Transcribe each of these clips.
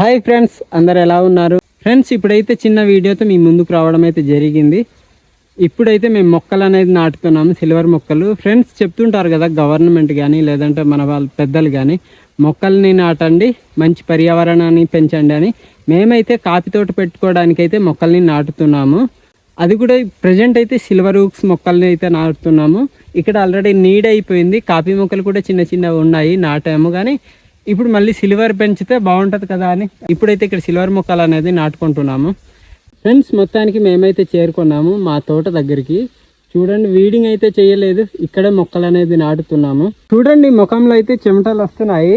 Hi friends అందరు ఎలా ఉన్నారు? ఫ్రెండ్స్ ఇప్పుడైతే చిన్న వీడియోతో మీ ముందుకు రావడం అయితే జరిగింది. ఇప్పుడైతే మేము మొక్కలు అనేది నాటుతున్నాము సిల్వర్ మొక్కలు. ఫ్రెండ్స్ చెప్తుంటారు కదా గవర్నమెంట్ కానీ లేదంటే మన వాళ్ళ పెద్దలు కానీ మొక్కల్ని నాటండి మంచి పర్యావరణాన్ని పెంచండి అని. మేమైతే కాఫీ తోట పెట్టుకోవడానికి అయితే మొక్కల్ని నాటుతున్నాము. అది కూడా ప్రజెంట్ అయితే సిల్వర్ ఊక్స్ మొక్కల్ని అయితే నాటుతున్నాము. ఇక్కడ ఆల్రెడీ నీడ్ అయిపోయింది కాఫీ మొక్కలు కూడా చిన్న చిన్నవి ఉన్నాయి నాటాము. కానీ ఇప్పుడు మళ్ళీ సిల్వర్ పెంచితే బాగుంటుంది కదా అని. ఇప్పుడైతే ఇక్కడ సిల్వర్ మొక్కలు అనేది నాటుకుంటున్నాము. ఫ్రెండ్స్ మొత్తానికి మేమైతే చేరుకున్నాము మా తోట దగ్గరికి. చూడండి వీడింగ్ అయితే చేయలేదు. ఇక్కడే మొక్కలు అనేది నాటుతున్నాము. చూడండి ముఖంలో అయితే చెమటలు వస్తున్నాయి.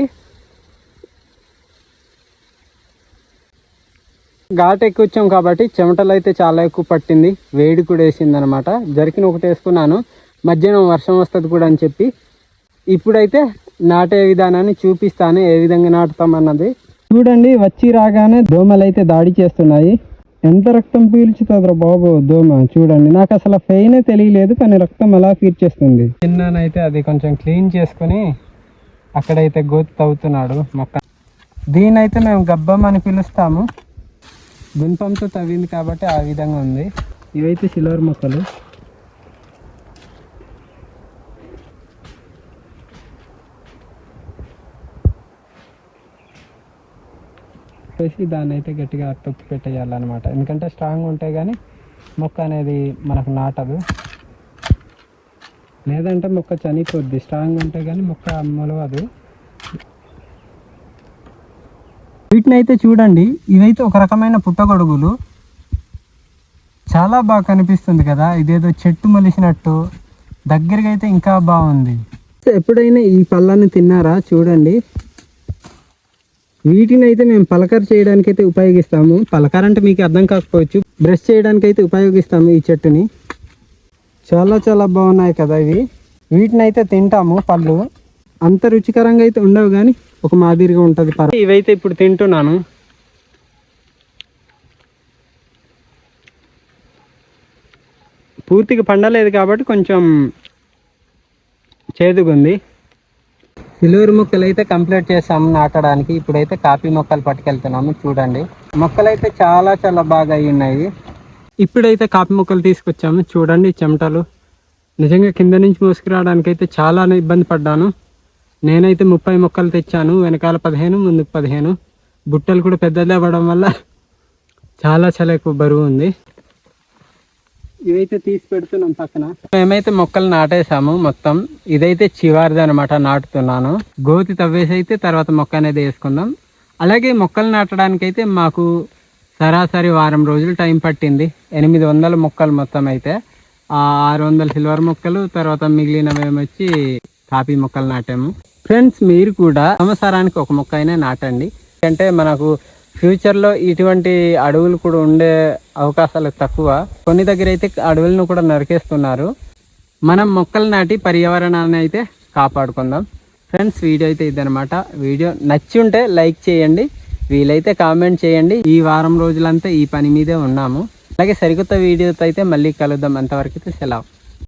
ఘాట్ ఎక్కువ వచ్చాం కాబట్టి చెమటలు అయితే చాలా ఎక్కువ పట్టింది. వేడి కూడా వేసింది అనమాట జరికిన ఒకటి వేసుకున్నాను. మధ్యాహ్నం వర్షం వస్తుంది కూడా అని చెప్పి. ఇప్పుడైతే నాటే విధానాన్ని చూపిస్తాను ఏ విధంగా నాటుతాం అన్నది చూడండి వచ్చి రాగానే దోమలు అయితే దాడి చేస్తున్నాయి. ఎంత రక్తం పీల్చుతుందిరా బాబు దోమ? చూడండి నాకు అసలు పెయిన్ తెలియలేదు కానీ రక్తం అలా పీల్చేస్తుంది చిన్ననైతే అది కొంచెం క్లీన్ చేసుకొని అక్కడైతే గోతి తవ్వుతున్నాడు మొక్క. దీనైతే మేము గబ్బం అని పిలుస్తాము. గుంపంతో తవ్వింది కాబట్టి ఆ విధంగా ఉంది. ఇవైతే సిల్వర్ మొక్కలు. చెప్పేసి దాన్ని అయితే గట్టిగా తొక్కి పెట్టేయాలన్నమాట. ఎందుకంటే స్ట్రాంగ్ ఉంటే కానీ మొక్క అనేది మనకు నాటదు. లేదంటే మొక్క చనిపోద్ది. స్ట్రాంగ్ ఉంటే కానీ మొక్క మొలవదు. వీటిని అయితే చూడండి. ఇవైతే ఒక రకమైన పుట్టగొడుగులు. చాలా బాగా కనిపిస్తుంది కదా. ఇదేదో చెట్టు మొలిసినట్టు. దగ్గరగా అయితే ఇంకా బాగుంది. ఎప్పుడైనా ఈ పళ్ళని తిన్నారా? చూడండి. వీటిని అయితే మేము పలకర చేయడానికి అయితే ఉపయోగిస్తాము. పలకర అంటే మీకు అర్థం కాకపోవచ్చు. బ్రష్ చేయడానికి అయితే ఉపయోగిస్తాము ఈ చెట్టుని. చాలా చాలా బాగున్నాయి కదా ఇవి. వీటిని అయితే తింటాము పళ్ళు. అంత రుచికరంగా అయితే ఉండవు కానీ ఒక మాదిరిగా ఉంటుంది పర్వ ఇవైతే ఇప్పుడు తింటున్నాను. పూర్తిగా పండలేదు కాబట్టి కొంచెం చేదుగుంది. పిలువురు మొక్కలు అయితే కంప్లీట్ చేసాము నాటడానికి. ఇప్పుడైతే కాఫీ మొక్కలు పట్టుకెళ్తున్నాము. చూడండి. మొక్కలు అయితే చాలా చాలా బాగా అయి ఉన్నాయి. ఇప్పుడైతే కాఫీ మొక్కలు తీసుకొచ్చాము. చూడండి చెమటలు. నిజంగా కింద నుంచి మోసుకురావడానికి అయితే చాలా ఇబ్బంది పడ్డాను. నేనైతే ముప్పై మొక్కలు తెచ్చాను. వెనకాల పదిహేను ముందుకు పదిహేను. బుట్టలు కూడా పెద్దది అవ్వడం వల్ల చాలా చాలా ఎక్కువ బరువు ఉంది. ఇవైతే తీసి పెడుతున్నాం పక్కన. మేమైతే మొక్కలు నాటేసాము మొత్తం. ఇదైతే చివరిది అనమాట నాటుతున్నాను. గోతి తవ్వేసి అయితే తర్వాత మొక్క అనేది వేసుకుందాం. అలాగే మొక్కలు నాటడానికి అయితే మాకు సరాసరి వారం రోజులు టైం పట్టింది. ఎనిమిది వందల మొక్కలు మొత్తం అయితే. ఆరు వందల సిల్వర్ మొక్కలు తర్వాత మిగిలిన మేమొచ్చి కాఫీ మొక్కలు నాటాము. ఫ్రెండ్స్ మీరు కూడా సంవత్సరానికి ఒక మొక్క అయినా నాటండి. అంటే మనకు ఫ్యూచర్లో ఇటువంటి అడవులు కూడా ఉండే అవకాశాలు తక్కువ. కొన్ని దగ్గర అయితే అడవులను కూడా నరికేస్తున్నారు. మనం మొక్కలు నాటి పర్యావరణాన్ని అయితే కాపాడుకుందాం. ఫ్రెండ్స్ వీడియో అయితే ఇదనమాట వీడియో నచ్చి ఉంటే లైక్ చేయండి. వీలైతే కామెంట్ చేయండి. ఈ వారం రోజులంతా ఈ పని మీదే ఉన్నాము. అలాగే సరికొత్త వీడియోతో అయితే మళ్ళీ కలుద్దాం. అంతవరకు అయితే సెలవు.